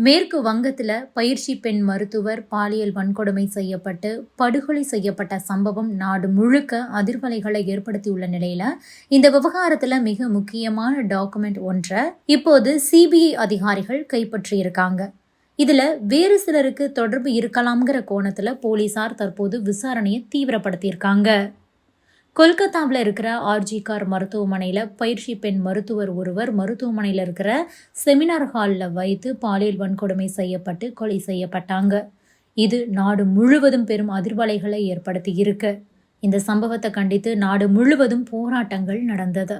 மேற்கு வங்கத்தில் பயிற்சி பெண் மருத்துவர் பாலியல் வன்கொடுமை செய்யப்பட்டு படுகொலை செய்யப்பட்ட சம்பவம் நாடு முழுக்க அதிர்வலைகளை ஏற்படுத்தியுள்ள நிலையில இந்த விவகாரத்தில் மிக முக்கியமான டாக்குமெண்ட் ஒன்றை இப்போது சிபிஐ அதிகாரிகள் கைப்பற்றியிருக்காங்க. இதுல வேறு சிலருக்கு தொடர்பு இருக்கலாம்ங்கிற கோணத்துல போலீசார் தற்போது விசாரணையை தீவிரப்படுத்தியிருக்காங்க. கொல்கத்தாவில் இருக்கிற ஆர்ஜி கார் மருத்துவமனையில் பயிற்சி பெண் மருத்துவர் ஒருவர் மருத்துவமனையில் இருக்கிற செமினார் ஹாலில் வைத்து பாலியல் வன்கொடுமை செய்யப்பட்டு கொலை செய்யப்பட்டாங்க. இது நாடு முழுவதும் பெரும் அதிர்வலைகளை ஏற்படுத்தி இருக்கு. இந்த சம்பவத்தை கண்டித்து நாடு முழுவதும் போராட்டங்கள் நடந்தது.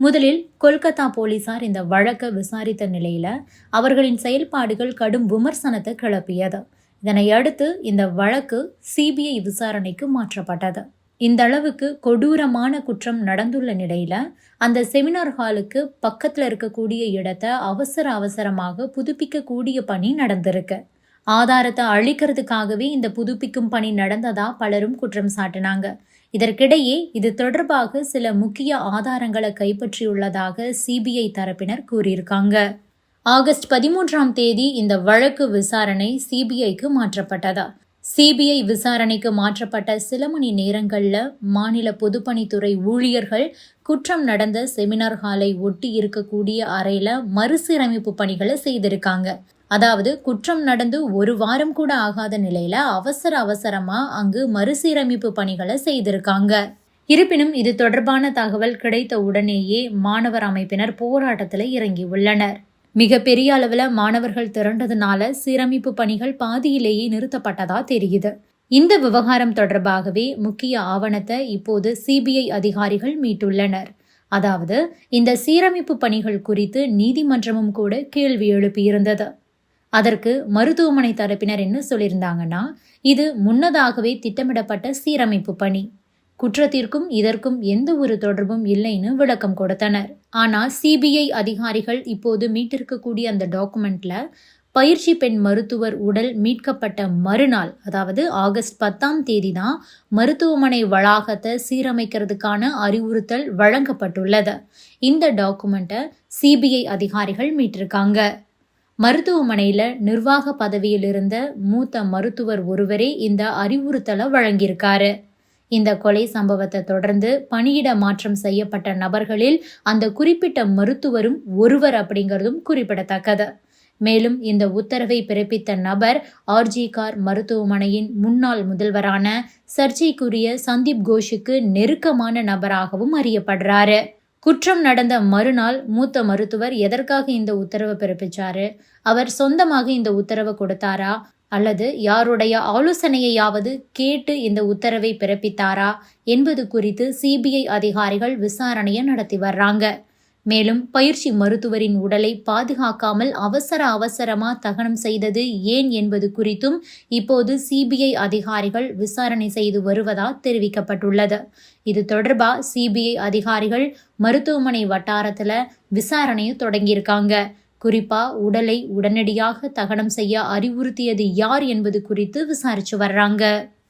முதலில் கொல்கத்தா போலீசார் இந்த வழக்கை விசாரித்த நிலையில அவர்களின் செயல்பாடுகள் கடும் விமர்சனத்தை கிளப்பியது. இதனை அடுத்து இந்த வழக்கு சிபிஐ விசாரணைக்கு மாற்றப்பட்டது. இந்த அளவுக்கு கொடூரமான குற்றம் நடந்துள்ள நிலையில அந்த செமினார் ஹாலுக்கு பக்கத்துல இருக்கக்கூடிய இடத்த அவசர அவசரமாக புதுப்பிக்க கூடிய பணி நடந்திருக்கு. ஆதாரத்தை அழிக்கிறதுக்காகவே இந்த புதுப்பிக்கும் பணி நடந்ததா பலரும் குற்றம் சாட்டினாங்க. இதற்கிடையே இது தொடர்பாக சில முக்கிய ஆதாரங்களை கைப்பற்றியுள்ளதாக சிபிஐ தரப்பினர் கூறியிருக்காங்க. ஆகஸ்ட் பதிமூன்றாம் தேதி இந்த வழக்கு விசாரணை சிபிஐக்கு மாற்றப்பட்டதா. சிபிஐ விசாரணைக்கு மாற்றப்பட்ட சில மணி நேரங்களில் மாநில பொதுப்பணித்துறை ஊழியர்கள் குற்றம் நடந்த செமினார் ஹாலை ஒட்டி இருக்கக்கூடிய அறையில் மறுசீரமைப்பு பணிகளை செய்திருக்காங்க. அதாவது குற்றம் நடந்து ஒரு வாரம் கூட ஆகாத நிலையில அவசர அவசரமா அங்கு மறுசீரமைப்பு பணிகளை செய்திருக்காங்க. இருப்பினும் இது தொடர்பான தகவல் கிடைத்த உடனேயே மாணவர் அமைப்பினர் போராட்டத்தில் இறங்கியுள்ளனர். மிக பெரிய அளவில் மாணவர்கள் திரண்டதுனால சீரமைப்பு பணிகள் பாதியிலேயே நிறுத்தப்பட்டதா தெரியுது. இந்த விவகாரம் தொடர்பாகவே முக்கிய ஆவணத்தை இப்போது சிபிஐ அதிகாரிகள் மீட்டுள்ளனர். அதாவது இந்த சீரமைப்பு பணிகள் குறித்து நீதிமன்றமும் கூட கேள்வி எழுப்பியிருந்தது. அதற்கு மருத்துவமனை தரப்பினர் என்ன சொல்லியிருந்தாங்கன்னா இது முன்னதாகவே திட்டமிடப்பட்ட சீரமைப்பு பணி. குற்றத்திற்கும் இதற்கும் எந்த ஒரு தொடர்பும் இல்லைன்னு விளக்கம் கொடுத்தனர். ஆனால் சிபிஐ அதிகாரிகள் இப்போது மீட்டிருக்கக்கூடிய அந்த டாக்குமெண்ட்ல பயிற்சி பெண் மருத்துவர் உடல் மீட்கப்பட்ட மறுநாள் அதாவது ஆகஸ்ட் பத்தாம் தேதி தான் மருத்துவமனை வளாகத்தை சீரமைக்கிறதுக்கான அறிவுறுத்தல் வழங்கப்பட்டுள்ளது. இந்த டாக்குமெண்ட்டை சிபிஐ அதிகாரிகள் மீட்டிருக்காங்க. மருத்துவமனையில் நிர்வாக பதவியில் இருந்த மூத்த மருத்துவர் ஒருவரே இந்த அறிவுறுத்தலை வழங்கியிருக்காரு. இந்த கொலை சம்பவத்தை தொடர்ந்து பணியிட மாற்றம் செய்யப்பட்ட நபர்களில் அந்த குறிப்பிட்ட மருத்துவரும் ஒருவர் அப்படிங்கிறதும் குறிப்பிடத்தக்கது. மேலும் இந்த உத்தரவை பிறப்பித்த நபர் ஆர்ஜி கார் மருத்துவமனையின் முன்னாள் முதல்வரான சர்ச்சைக்குரிய சந்தீப் கோஷுக்கு நெருக்கமான நபராகவும் அறியப்படுறாரு. குற்றம் நடந்த மறுநாள் மூத்த மருத்துவர் எதற்காக இந்த உத்தரவை பிறப்பிச்சாரு? அவர் சொந்தமாக இந்த உத்தரவை கொடுத்தாரா? அல்லது யாருடைய ஆலோசனையையாவது கேட்டு இந்த உத்தரவை பிறப்பித்தாரா என்பது குறித்து சிபிஐ அதிகாரிகள் விசாரணையை நடத்தி வர்றாங்க. மேலும் பயிற்சி மருத்துவரின் உடலை பாதுகாக்காமல் அவசர அவசரமா தகனம் செய்தது ஏன் என்பது குறித்தும் இப்போது சிபிஐ அதிகாரிகள் விசாரணை செய்து வருவதா தெரிவிக்கப்பட்டுள்ளது. இது தொடர்பா சிபிஐ அதிகாரிகள் மருத்துவமனை வட்டாரத்துல விசாரணையை தொடங்கியிருக்காங்க. குறிப்பா உடலை உடனடியாக தகனம் செய்ய அறிவுறுத்தியது யார் என்பது குறித்து விசாரிச்சு வர்றாங்க.